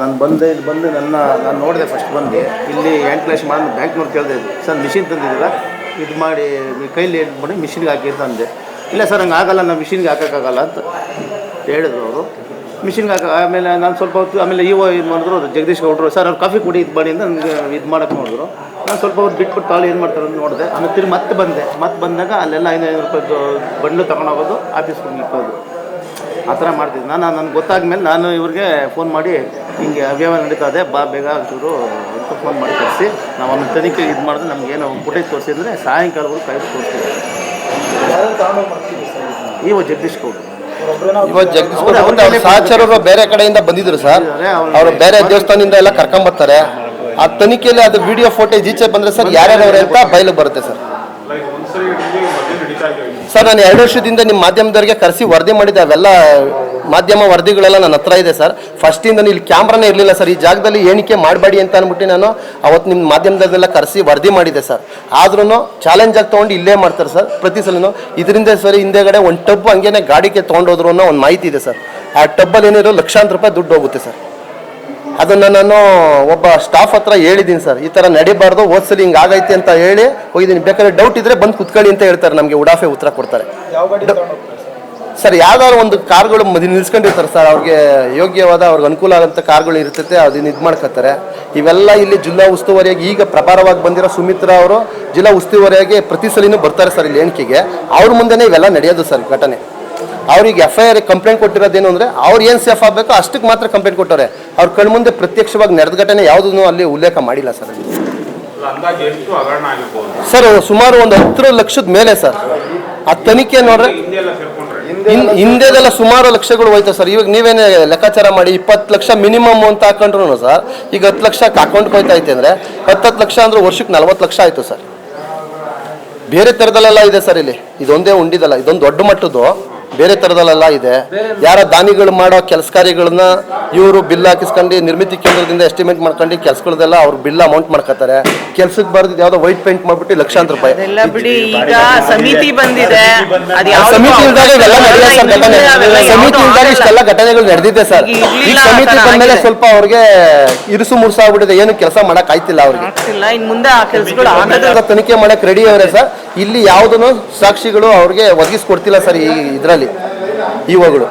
ನಾನು ಬಂದೆ ಇಲ್ಲಿ ಬಂದು ನನ್ನ, ನಾನು ನೋಡಿದೆ ಫಸ್ಟ್ ಬಂದು. ಇಲ್ಲಿ ಕ್ಲಾಸ್ ಮಾಡಿ ಬ್ಯಾಂಕ್ನವ್ರು ಕೇಳಿದೆ, ಸರ್ ಮಿಷಿನ್ ತಂದಿದ್ದೀರಾ? ಇದು ಮಾಡಿ, ಕೈಲಿ ಇದು ಮಾಡಿ ಮಿಷಿನ್ಗೆ ಅಂತ ಅಂದೆ ಇಲ್ಲ ಸರ್, ಹಂಗೆ ಆಗಲ್ಲ, ನಾನು ಮಿಷಿನ್ಗೆ ಹಾಕೋಕ್ಕಾಗಲ್ಲ ಅಂತ ಹೇಳಿದ್ರು ಅವರು. ಮಿಷಿನ್ಗೆ ಹಾಕ ಆಮೇಲೆ ನಾನು ಸ್ವಲ್ಪ ಹೊತ್ತು, ಆಮೇಲೆ ಇವ ಇದು ಮಾಡಿದ್ರು ಜಗದೀಶ್ ಗೌಡ್ರು, ಸರ್, ಅವ್ರು ಕಾಫಿ ಕುಡಿ, ಇದು ಮಾಡಿ ಅಂತ ನನಗೆ ಇದು ಮಾಡೋಕ್ಕೆ ನೋಡಿದ್ರು. ನಾನು ಸ್ವಲ್ಪ ಹೊತ್ತು ಬಿಟ್ಬಿಟ್ಟು ತಾಳು ಏನು ಮಾಡ್ತಾರೆ ಅಂತ ನೋಡಿದೆ. ಆಮೇಲೆ ತಿರುಗಿ ಮತ್ತೆ ಬಂದೆ. ಮತ್ತೆ ಬಂದಾಗ ಅಲ್ಲೆಲ್ಲ ಐನೂರು ರೂಪಾಯಿದು ಬಂಡ್ಲು ತೊಗೊಂಡೋಗೋದು ಆಫೀಸ್ಗೆ ಹೋಗಿ ಇಕ್ಕೋದು ಆ ಥರ ಮಾಡ್ತಿದ್ದೆ. ನಾನು ನನಗೆ ಗೊತ್ತಾದ್ಮೇಲೆ ನಾನು ಇವ್ರಿಗೆ ಫೋನ್ ಮಾಡಿ ಹಿಂಗೆ ಅವ್ಯವಹಾರ ನಡೀತಾ ಇದೆ ಬಾ ಬೇಗ ಒಂಚೂರು ಅಂತ ಫೋನ್ ಮಾಡಿ ಕಳಿಸಿ. ನಾವು ಅವ್ನ ತನಿಖೆ ಇದು ಮಾಡಿದ್ರೆ ನಮಗೇನು ಫುಟೇಜ್ ತೋರಿಸಿದ್ರೆ ಸಾಯಂಕಾಲವರೆಗೂ ಕೈ ತೋರಿಸ್ತೀವಿ ಇವ ಜಗದೀಶ್ ಗೌಡ್ರು ಇವತ್ತು ಜಗದೀಶ್ ಗೌಡ ಅವ್ರ ಸಹಚರರು ಬೇರೆ ಕಡೆಯಿಂದ ಬಂದಿದ್ರು ಸರ್. ಅವರು ಬೇರೆ ದೇವಸ್ಥಾನದಿಂದ ಎಲ್ಲ ಕರ್ಕೊಂಬರ್ತಾರೆ. ಆ ತನಿಖೆಯಲ್ಲಿ ಅದು ವಿಡಿಯೋ ಫೋಟೇಜ್ ಈಚೆ ಬಂದ್ರೆ ಸರ್ ಯಾರ್ಯಾರು ಅವ್ರೆ ಅಂತ ಬಯಲು ಬರುತ್ತೆ ಸರ್. ಸರ್, ನಾನು ಎರಡು ವರ್ಷದಿಂದ ನಿಮ್ಮ ಮಾಧ್ಯಮದವರಿಗೆ ಕರೆಸಿ ವರದಿ ಮಾಡಿದ್ದೆ ಅವೆಲ್ಲ ಮಾಧ್ಯಮ ವರದಿಗಳೆಲ್ಲ ನನ್ನ ಹತ್ರ ಇದೆ ಸರ್. ಫಸ್ಟಿಂದ ಇಲ್ಲಿ ಕ್ಯಾಮ್ರಾನೇ ಇರಲಿಲ್ಲ ಸರ್. ಈ ಜಾಗದಲ್ಲಿ ಏಣಿಕೆ ಮಾಡಬೇಡಿ ಅಂತ ಅಂದ್ಬಿಟ್ಟು ನಾನು ಅವತ್ತು ನಿಮ್ಮ ಮಾಧ್ಯಮದಲ್ಲೆಲ್ಲ ಕರೆಸಿ ವರದಿ ಮಾಡಿದೆ ಸರ್. ಆದ್ರೂ ಚಾಲೆಂಜ್ ಆಗಿ ತೊಗೊಂಡು ಇಲ್ಲೇ ಮಾಡ್ತಾರೆ ಸರ್. ಪ್ರತಿ ಸಲನೂ ಇದರಿಂದ ಸರಿ, ಹಿಂದೆಗಡೆ ಒಂದು ಟಬ್ ಹಂಗೇನೆ ಗಾಡಿಗೆ ತೊಗೊಂಡೋದ್ರು ಅನ್ನೋ ಒಂದು ಮಾಹಿತಿ ಇದೆ ಸರ್. ಆ ಟಬ್ಬಲ್ಲಿ ಏನಿರೋ ಲಕ್ಷಾಂತರ ರೂಪಾಯಿ ದುಡ್ಡು ಹೋಗುತ್ತೆ ಸರ್. ಅದನ್ನ ನಾನು ಒಬ್ಬ ಸ್ಟಾಫ್ ಹತ್ರ ಹೇಳಿದ್ದೀನಿ ಸರ್ ಈ ಥರ ನಡಿಬಾರ್ದು ಓದ್ಸಲಿ ಹಿಂಗೆ ಆಗೈತೆ ಅಂತ ಹೇಳಿ ಹೋಗಿದ್ದೀನಿ ಬೇಕಾದ್ರೆ ಡೌಟ್ ಇದ್ರೆ ಬಂದು ಕುತ್ಕೊಳ್ಳಿ ಅಂತ ಹೇಳ್ತಾರೆ ನಮಗೆ ಉಡಾಫೆ ಉತ್ತರ ಕೊಡ್ತಾರೆ. ಸರ್ ಯಾವ್ದಾದ್ರು ಒಂದು ಕಾರ್ಗಳು ಮದಿ ನಿಲ್ಸ್ಕೊಂಡಿರ್ತಾರೆ ಸರ್ ಅವ್ರಿಗೆ ಯೋಗ್ಯವಾದ ಅವ್ರಿಗೆ ಅನುಕೂಲ ಆದಂಥ ಕಾರ್ಗಳು ಇರ್ತೈತೆ ಅದನ್ನ ಇದು ಮಾಡ್ಕೊತಾರೆ ಇವೆಲ್ಲ ಇಲ್ಲಿ ಜಿಲ್ಲಾ ಉಸ್ತುವಾರಿಯಾಗಿ ಈಗ ಪ್ರಭಾರವಾಗಿ ಬಂದಿರೋ ಸುಮಿತ್ರಾ ಅವರು ಜಿಲ್ಲಾ ಉಸ್ತುವಾರಿಯಾಗಿ ಪ್ರತಿ ಸಲಿನೂ ಬರ್ತಾರೆ ಸರ್ ಇಲ್ಲಿ ಎಣಿಕೆಗೆ ಅವ್ರ ಮುಂದೆನೇ ಇವೆಲ್ಲ ನಡೆಯೋದು ಸರ್ ಘಟನೆ. ಅವ್ರಿಗೆ ಎಫ್ ಐ ಆರ್ ಕಂಪ್ಲೇಂಟ್ ಕೊಟ್ಟಿರೋದೇನು ಅಂದರೆ ಅವ್ರು ಏನು ಸೇಫ್ ಆಗಬೇಕು ಅಷ್ಟಕ್ಕೆ ಮಾತ್ರ ಕಂಪ್ಲೇಂಟ್ ಕೊಟ್ಟವ್ರೆ. ಅವ್ರ ಕಣ್ಮುಂದೆ ಪ್ರತ್ಯಕ್ಷವಾಗಿ ನಡೆದ ಘಟನೆ ಯಾವುದನ್ನು ಅಲ್ಲಿ ಉಲ್ಲೇಖ ಮಾಡಿಲ್ಲ ಸರ್. ಸರ್ ಸುಮಾರು ಒಂದು ಹತ್ತು ಲಕ್ಷದ ಮೇಲೆ ಸರ್. ಆ ತನಿಖೆ ನೋಡ್ರೆ ಹಿಂದೆದೆಲ್ಲ ಸುಮಾರು ಲಕ್ಷಗಳು ಹೋಯ್ತು ಸರ್. ಇವಾಗ ನೀವೇನೇ ಲೆಕ್ಕಾಚಾರ ಮಾಡಿ ಇಪ್ಪತ್ತು ಲಕ್ಷ ಮಿನಿಮಮ್ ಅಂತ ಹಾಕೊಂಡ್ರು ಸರ್ ಈಗ ಹತ್ತು ಲಕ್ಷ ಅಕೌಂಟ್ ಹೋಯ್ತಾ ಐತೆ ಅಂದರೆ ಹತ್ತತ್ತು ಲಕ್ಷ ಅಂದ್ರೆ ವರ್ಷಕ್ಕೆ ನಲ್ವತ್ತು ಲಕ್ಷ ಆಯಿತು ಸರ್. ಬೇರೆ ಥರದಲ್ಲೆಲ್ಲ ಇದೆ ಸರ್ ಇಲ್ಲಿ. ಇದೊಂದೇ ಉಂಡಿದಲ್ಲ ಇದೊಂದು ದೊಡ್ಡ ಮಟ್ಟದ್ದು. ಬೇರೆ ಥರದಲ್ಲೆಲ್ಲ ಇದೆ. ಯಾರ ದಾನಿಗಳು ಮಾಡೋ ಕೆಲಸ ಕಾರ್ಯಗಳನ್ನ ಇವರು ಬಿಲ್ ಹಾಕಿಸ್ಕೊಂಡು ನಿರ್ಮಿತಿ ಕೇಂದ್ರದಿಂದ ಎಸ್ಟಿಮೇಟ್ ಮಾಡ್ಕೊಂಡು ಕೆಲಸಗಳದೆಲ್ಲ ಅವ್ರು ಬಿಲ್ ಅಮೌಂಟ್ ಮಾಡ್ಕೋತಾರೆ ಕೆಲ್ಸಕ್ಕೆ ಬರ್ದಿದ್ದು ಯಾವ್ದೋ ವೈಟ್ ಪೇಂಟ್ ಮಾಡ್ಬಿಟ್ಟು ಲಕ್ಷಾಂತರ ರೂಪಾಯಿ. ಬಿಡಿ ಈಗ ಸಮಿತಿ ಬಂದಿದೆ. ಅದು ಸಮಿತಿ ಇಲ್ದಾಗ ಇವೆಲ್ಲ ನಡೆದಿದೆ ಸರ್ ಘಟನೆ ಸಮಿತಿ ಇಲ್ದಾಗ. ಇಷ್ಟೆಲ್ಲ ಘಟನೆಗಳು ನಡೆದಿದೆ ಸರ್. ಈ ಸಮಿತಿ ಬಂದ್ಮೇಲೆ ಸ್ವಲ್ಪ ಅವ್ರಿಗೆ ಇರುಸು ಮುರುಸು ಆಗ್ಬಿಟ್ಟಿದೆ. ಏನು ಕೆಲಸ ಮಾಡಕ್ ಆಯ್ತಿಲ್ಲ ಅವ್ರಿಗೆ. ಆಗ್ತಿಲ್ಲ. ಇನ್ ಮುಂದೆ ಆ ಕೆಲ್ಸಗಳು ಆಗದ ಈಗ ತನಿಖೆ ಮಾಡಕ್ ರೆಡಿ ಅವರೇ ಸರ್. ಇಲ್ಲಿ ಯಾವುದನ್ನು ಸಾಕ್ಷಿಗಳು ಅವ್ರಿಗೆ ಒದಗಿಸ್ಕೊಡ್ತಿಲ್ಲ ಸರ್ ಈ ಇದರಲ್ಲಿ ಇವುಗಳು